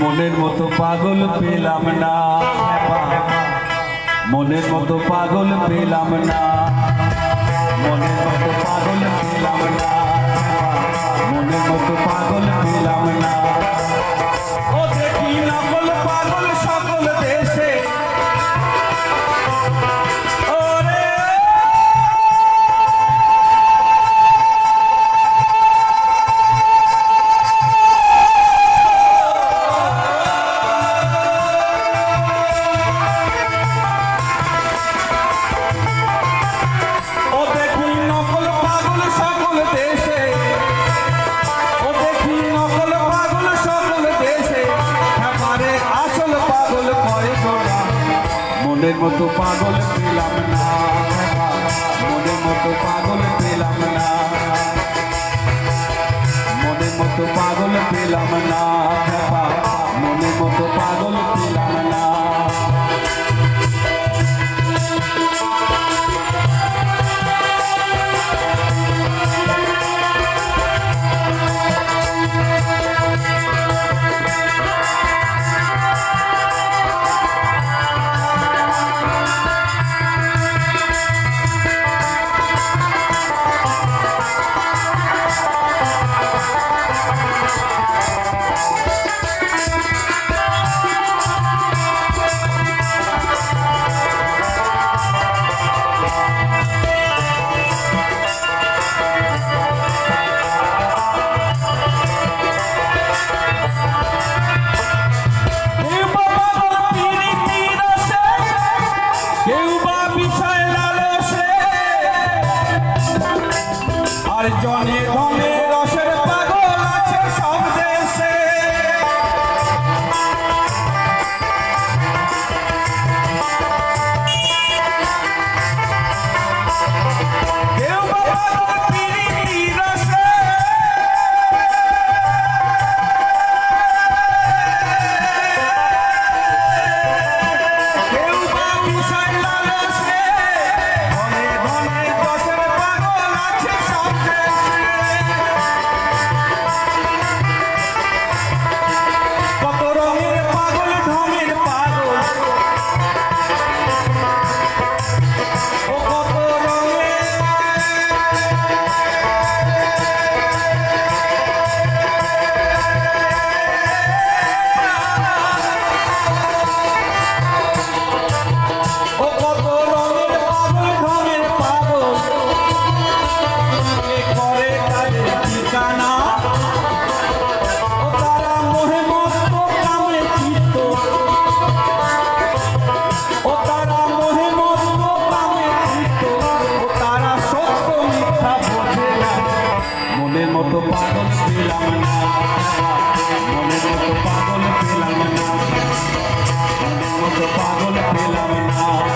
মনের মতো পাগল পেলাম না মনের মতো পাগল পেলাম না মনের মতো পাগল পেলাম না মনের মতো পাগল মনের মতো পাগল পেলাম না। মনের মতো পাগল পেলাম না। মনের মতো পাগল পেলাম না। মনের মতো পাগল Johnny me. মতো পাগল ছিলাম না। মনের মতো পাগল পেলাম না। মনের মতো পাগল পেলাম না।